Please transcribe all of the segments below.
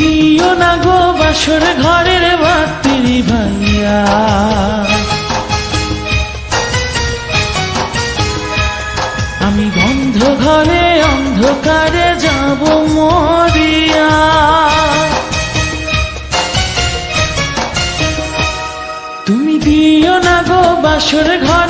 দিও না গো বাসর ঘরের বাতি ভাইয়া আমি বন্ধ ঘরে অন্ধকারে যাব মরিয়া। তুমি দিও না গো বাসর ঘরের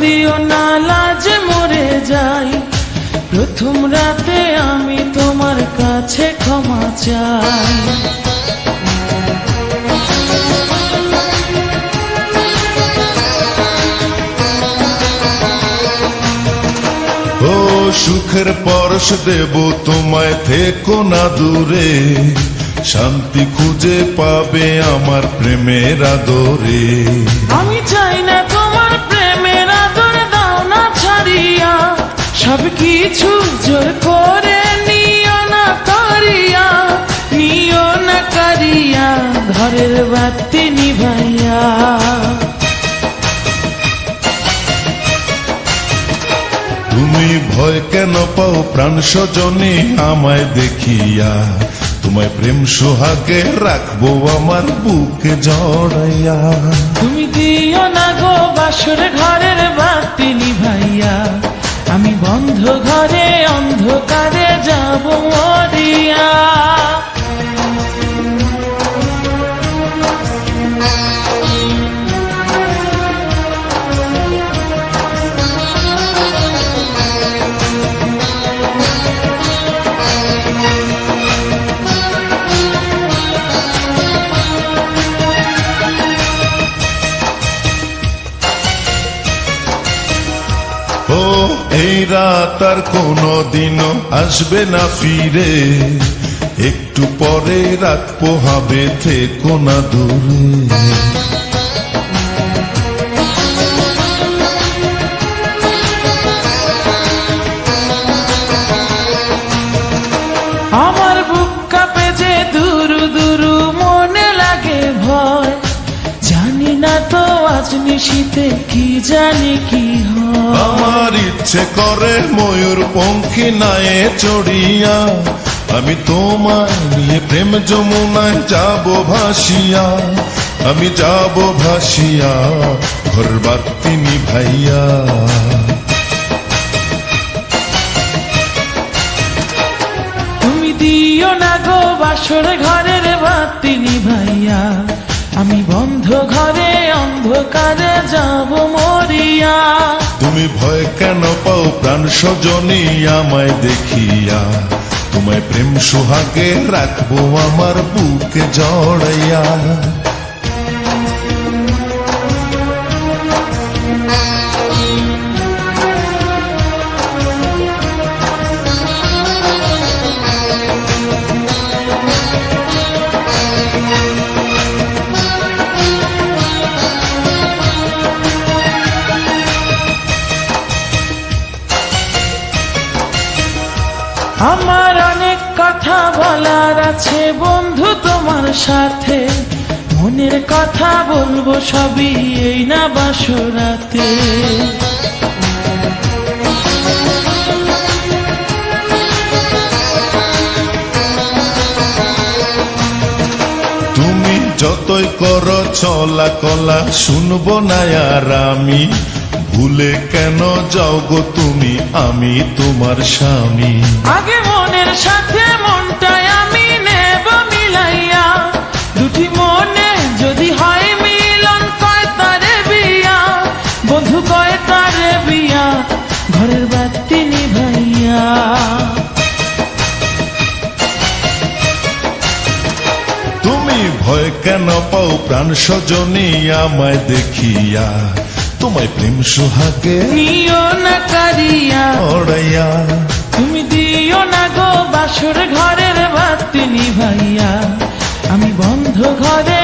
দিও না লাজে মরে যাই। প্রথম রাতে আমি তোমার কাছে ক্ষমা চাই। ও সুখের পরশ দেব তোমায় থেকো না দূরে। শান্তি খুঁজে পাবে আমার প্রেমের আদরে। আমি সব কিছু জোর করে নিও না করিয়া নিও না করিয়া ঘরের বাতি নিভাইয়া। তুমি ভয় কেন পাও প্রাণ আমায় দেখিয়া? তোমায় প্রেম সোহাগে রাখব আমার বুকে জড়াইয়া। তুমি দিও না গো বাসর ঘরের ও, এই রাত আর কোনো দিনও আসবে না ফিরে। একটু পরে রাত পোহাবে, থেকো না দূরে। নিশীতে কি জানি কি হয়? আমার ইচ্ছে করে ময়ূর পঙ্খী নায়ে চড়িয়া আমি তোমায় নিয়ে প্রেম যমুনায় যাব ভাসিয়া আমি যাব ভাসিয়া ঘর বাতি ভাইয়া তুমি দিও না গো বাসর ঘরের বাতি নিভাইয়া। আমি বন্ধ ঘরে, অন্ধকারে যাব মরিয়া। তুমি ভয় কেন পাও প্রাণ সজনী আমায় দেখিয়া? তোমায় প্রেম সোহাগে রাখব আমার বুকে জড়াইয়া। আমার অনেক কথা বলার আছে বন্ধু তোমার সাথে। মনের কথা বলব সবই এই না বাসরাতে। তুমি যতই কর চলা কলা শুনব না আর আমি। ভুলে কেন যাও গো তুমি? আমি তোমার স্বামী। আগে মনের সাথে মনটাই আমি নেব মিলাইয়া। দুটি মনে যদি হয় মিলন কয় তারে বিয়া? বন্ধু কয় তারে বিয়া? ঘরের বাতি নিভাইয়া। তুমি ভয় কেন পাও প্রাণ সজনী আমায় দেখিয়া? তোমায় প্রেম সোহাগে নিও না কারিয়া। ওড়াইয়া তুমি দিও না গো বাসর ঘরের বাতি নিভাইয়া আমি বন্ধ ঘরে